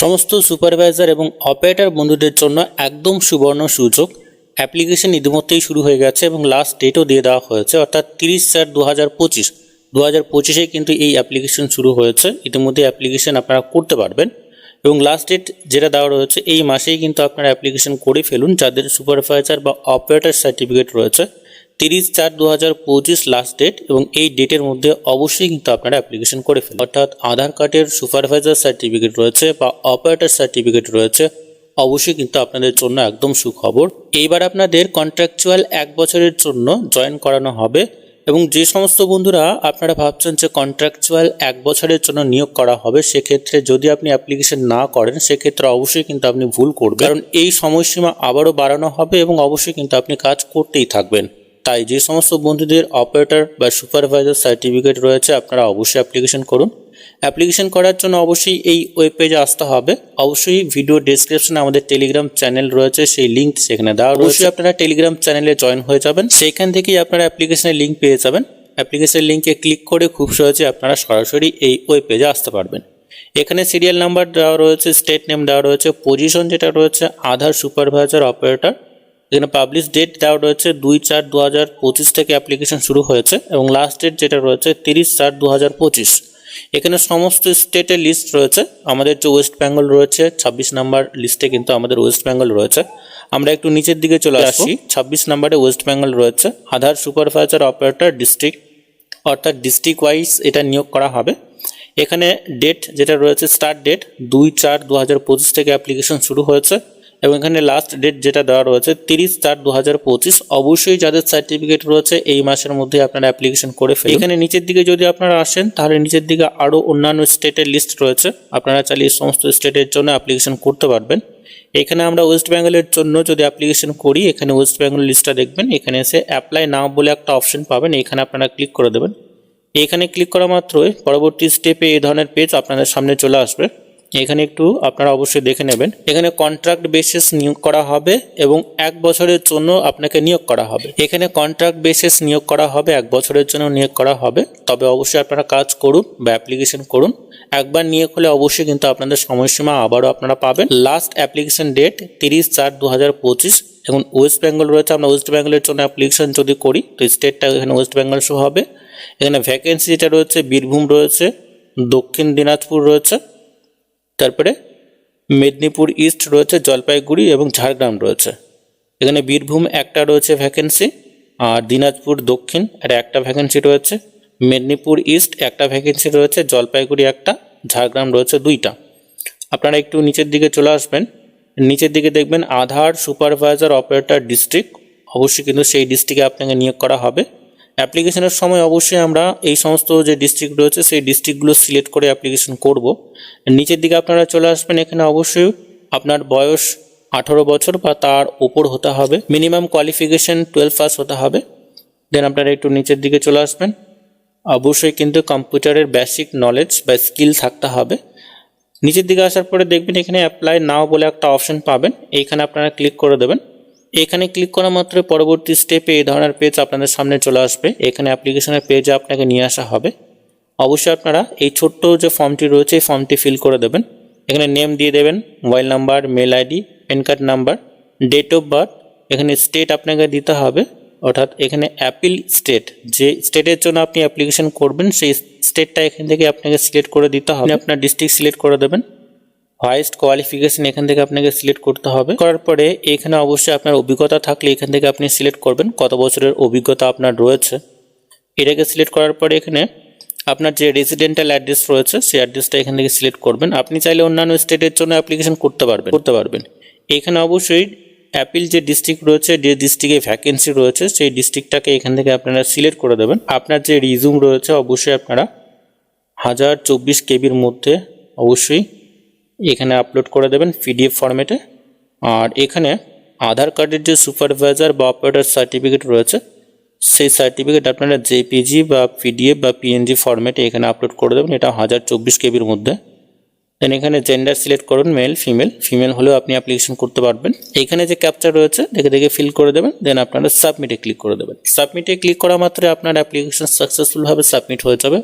সমস্ত সুপারভাইজার এবং অপারেটর বন্ধুদের জন্য একদম সুবর্ণ সুযোগ। অ্যাপ্লিকেশন ইতিমধ্যেই শুরু হয়ে গেছে এবং লাস্ট ডেটও দিয়ে দেওয়া হয়েছে, অর্থাৎ তিরিশ চার দু হাজার পঁচিশ। দু হাজার পঁচিশে কিন্তু এই অ্যাপ্লিকেশন শুরু হয়েছে, ইতিমধ্যে অ্যাপ্লিকেশন আপনারা করতে পারবেন। এবং লাস্ট ডেট যেটা দেওয়া রয়েছে, এই মাসেই কিন্তু আপনারা অ্যাপ্লিকেশন করে ফেলুন। যাদের সুপারভাইজার বা অপারেটর সার্টিফিকেট রয়েছে তিরিশ চার দু হাজার পঁচিশ লাস্ট ডেট এবং এই ডেটের মধ্যে অবশ্যই কিন্তু আপনারা অ্যাপ্লিকেশন করে ফেলুন। অর্থাৎ আধার কার্ডের সুপারভাইজার সার্টিফিকেট রয়েছে বা অপারেটর সার্টিফিকেট রয়েছে, অবশ্যই কিন্তু আপনাদের জন্য একদম সুখবর। এইবার আপনাদের কন্ট্রাকচুয়াল এক বছরের জন্য জয়েন করানো হবে এবং যে সমস্ত বন্ধুরা আপনারা ভাবছেন যে কন্ট্রাকচুয়াল এক বছরের জন্য নিয়োগ করা হবে, সেক্ষেত্রে যদি আপনি অ্যাপ্লিকেশন না করেন, সেক্ষেত্রে অবশ্যই কিন্তু আপনি ভুল করবেন। কারণ এই সময়সীমা আবারও বাড়ানো হবে এবং অবশ্যই কিন্তু আপনি কাজ করতেই থাকবেন। তাই যে সমস্ত বন্ধুদের অপারেটর বা সুপারভাইজার সার্টিফিকেট রয়েছে, আপনারা অবশ্যই অ্যাপ্লিকেশন করুন। অ্যাপ্লিকেশন করার জন্য অবশ্যই এই ওয়েব পেজে আসতে হবে। অবশ্যই ভিডিও ডেসক্রিপশনে আমাদের টেলিগ্রাম চ্যানেল রয়েছে, সেই লিঙ্ক সেখানে দেওয়া অবশ্যই আপনারা টেলিগ্রাম চ্যানেলে জয়েন হয়ে যাবেন। সেখান থেকেই আপনারা অ্যাপ্লিকেশনের লিঙ্ক পেয়ে যাবেন। অ্যাপ্লিকেশনের লিঙ্কে ক্লিক করে খুব সহজে আপনারা সরাসরি এই ওয়েব পেজে আসতে পারবেন। এখানে সিরিয়াল নাম্বার দেওয়া রয়েছে স্টেট নেম দেওয়া রয়েছে পজিশন যেটা রয়েছে, আধার সুপারভাইজার অপারেটর এখানে পাবলিশ ডেট দেওয়া রয়েছে দুই চার দু হাজার পঁচিশ থেকে অ্যাপ্লিকেশন শুরু হয়েছে এবং লাস্ট ডেট যেটা রয়েছে তিরিশ চার দু হাজার পঁচিশ। এখানে সমস্ত স্টেটের লিস্ট রয়েছে। আমাদের যে ওয়েস্ট বেঙ্গল রয়েছে ছাব্বিশ নাম্বার লিস্টে কিন্তু আমাদের ওয়েস্ট বেঙ্গল রয়েছে। আমরা একটু নিচের দিকে চলে আসি। ছাব্বিশ নাম্বারে ওয়েস্ট বেঙ্গল রয়েছে। আধার সুপারভাইজার অপারেটর ডিস্ট্রিক্ট অর্থাৎ ডিস্ট্রিক্ট ওয়াইজ এটা নিয়োগ করা হবে। এখানে ডেট যেটা রয়েছে স্টার্ট ডেট দুই চার দু হাজার পঁচিশ থেকে অ্যাপ্লিকেশন শুরু হয়েছে। এবং এখানে লাস্ট ডেট যেটা দেওয়া রয়েছে তিরিশ চার দু অবশ্যই যাদের সার্টিফিকেট রয়েছে এই মাসের মধ্যে আপনারা অ্যাপ্লিকেশন করে ফেলুন। এখানে নিচের দিকে যদি আপনারা আসেন, তাহলে নিচের দিকে আরও অন্যান্য স্টেটের লিস্ট রয়েছে। আপনারা চাইলে সমস্ত স্টেটের জন্য অ্যাপ্লিকেশন করতে পারবেন। এখানে আমরা ওয়েস্ট বেঙ্গলের জন্য যদি অ্যাপ্লিকেশন করি, এখানে ওয়েস্ট বেঙ্গল লিস্টটা দেখবেন। এখানে এসে অ্যাপ্লাই নাও বলে একটা অপশন পাবেন। এখানে আপনারা ক্লিক করে দেবেন। এখানে ক্লিক করা মাত্রই পরবর্তী স্টেপে এই ধরনের পেজ আপনাদের সামনে চলে আসবে। এখানে একটু আপনারা অবশ্যই দেখে নেবেন। এখানে কন্ট্রাক্ট বেসিস নিয়োগ করা হবে এবং এক বছরের জন্য আপনাকে নিয়োগ করা হবে। এখানে কন্ট্রাক্ট বেসিস নিয়োগ করা হবে, এক বছরের জন্য নিয়োগ করা হবে। তবে অবশ্যই আপনারা কাজ করুন বা অ্যাপ্লিকেশন করুন। একবার নিয়োগ হলে অবশ্যই কিন্তু আপনাদের সময়সীমা আবারও আপনারা পাবেন। লাস্ট অ্যাপ্লিকেশন ডেট তিরিশ চার দু হাজার পঁচিশ এখন ওয়েস্ট বেঙ্গল রয়েছে, আমরা ওয়েস্ট বেঙ্গলের জন্য অ্যাপ্লিকেশন যদি করি, তো স্টেটটা এখানে ওয়েস্ট বেঙ্গল শো হবে। এখানে ভ্যাকেন্সি যেটা রয়েছে, বীরভূম রয়েছে, দক্ষিণ দিনাজপুর রয়েছে তারপরে মেদিনীপুর ইস্ট রয়েছে, জলপাইগুড়ি এবং ঝাড়গ্রাম রয়েছে। এখানে বীরভূম একটা রয়েছে ভ্যাকেন্সি আর দিনাজপুর দক্ষিণ এর একটা ভ্যাকেন্সি রয়েছে। মেদিনীপুর ইস্ট একটা ভ্যাকেন্সি রয়েছে, জলপাইগুড়ি একটা, ঝাড়গ্রাম রয়েছে দুইটা। আপনারা একটু নিচের দিকে চলে আসবেন। নিচের দিকে দেখবেন আধার সুপারভাইজার অপারেটর ডিস্ট্রিক্ট অবশ্যই কিন্তু সেই ডিস্ট্রিক্টে আপনাকে নিয়োগ করা হবে। অ্যাপ্লিকেশনের সময় অবশ্যই আমরা এই সমস্ত যে ডিস্ট্রিক্ট রয়েছে, সেই ডিস্ট্রিক্টগুলো সিলেক্ট করে অ্যাপ্লিকেশন করব। নিচের দিকে আপনারা চলে আসবেন, এখানে অবশ্যই আপনার বয়স আঠারো বছর বা তার ওপর হতে হবে। মিনিমাম কোয়ালিফিকেশন টুয়েলভ পাস হতে হবে। দেন আপনারা একটু নিচের দিকে চলে আসবেন। অবশ্যই কিন্তু কম্পিউটারের বেসিক নলেজ বা স্কিল থাকতে হবে। নিচের দিকে আসার পরে দেখবেন এখানে অ্যাপ্লাই নাও বলে একটা অপশন পাবেন। এইখানে আপনারা ক্লিক করে দেবেন। এখানে ক্লিক করা মাত্র পরবর্তী স্টেপে এই ধরনের পেজ আপনাদের সামনে চলে আসবে। এখানে অ্যাপ্লিকেশনের পেজে আপনাকে নিয়ে আসা হবে। অবশ্যই আপনারা এই ছোট্ট যে ফর্মটি রয়েছে, এই ফর্মটি ফিল করে দেবেন। এখানে নেম দিয়ে দেবেন mobile number mail ID PAN card number date of birth এখানে স্টেট আপনাকে দিতে হবে। অর্থাৎ এখানে অ্যাপিল স্টেট যে স্টেটের জন্য আপনি অ্যাপ্লিকেশন করবেন, সেই স্টেটটা এখান থেকে আপনাকে সিলেক্ট করে দিতে হবে। আপনার ডিস্ট্রিক্ট সিলেক্ট করে দেবেন। হাইস্ট কোয়ালিফিকেশন এখান থেকে আপনাকে সিলেক্ট করতে হবে। করার পরে এখানে অবশ্যই আপনার অভিজ্ঞতা থাকলে এখান থেকে আপনি সিলেক্ট করবেন কত বছরের অভিজ্ঞতা আপনার রয়েছে। এটাকে সিলেক্ট করার পরে এখানে আপনার যে রেসিডেন্টাল অ্যাড্রেস রয়েছে, সেই অ্যাড্রেসটা এখান থেকে সিলেক্ট করবেন। আপনি চাইলে অন্যান্য স্টেটের জন্য অ্যাপ্লিকেশন করতে পারবেন করতে পারবেন। এখানে অবশ্যই অ্যাপিল যে ডিস্ট্রিক্ট রয়েছে, যে ডিস্ট্রিক্টে ভ্যাকেন্সি রয়েছে, সেই ডিস্ট্রিক্টটাকে এখান থেকে আপনারা সিলেক্ট করে দেবেন। আপনার যে রিজুম রয়েছে, অবশ্যই আপনারা হাজার চব্বিশ কেবির মধ্যে অবশ্যই এখানে আপলোড করে দেবেন পিডিএফ ফরম্যাটে আর এখানে আধার কার্ডের যে সুপারভাইজার বা অপারেটর সার্টিফিকেট রয়েছে, সেই সার্টিফিকেট আপনারা জেপিজি বা পিডিএফ বা পিএনজি ফরম্যাটে এখানে আপলোড করে দেবেন। এটা হাজার চব্বিশ কেবির মধ্যে। দেন এখানে জেন্ডার সিলেক্ট করুন মেল ফিমেল ফিমেল হলেও আপনি অ্যাপ্লিকেশন করতে পারবেন। এখানে যে ক্যাপচার রয়েছে, দেখে দেখে ফিল করে দেবেন। দেন আপনারা সাবমিটে ক্লিক করে দেবেন। সাবমিটে ক্লিক করা মাত্রই আপনার অ্যাপ্লিকেশন সাকসেসফুলভাবে সাবমিট হয়ে যাবে।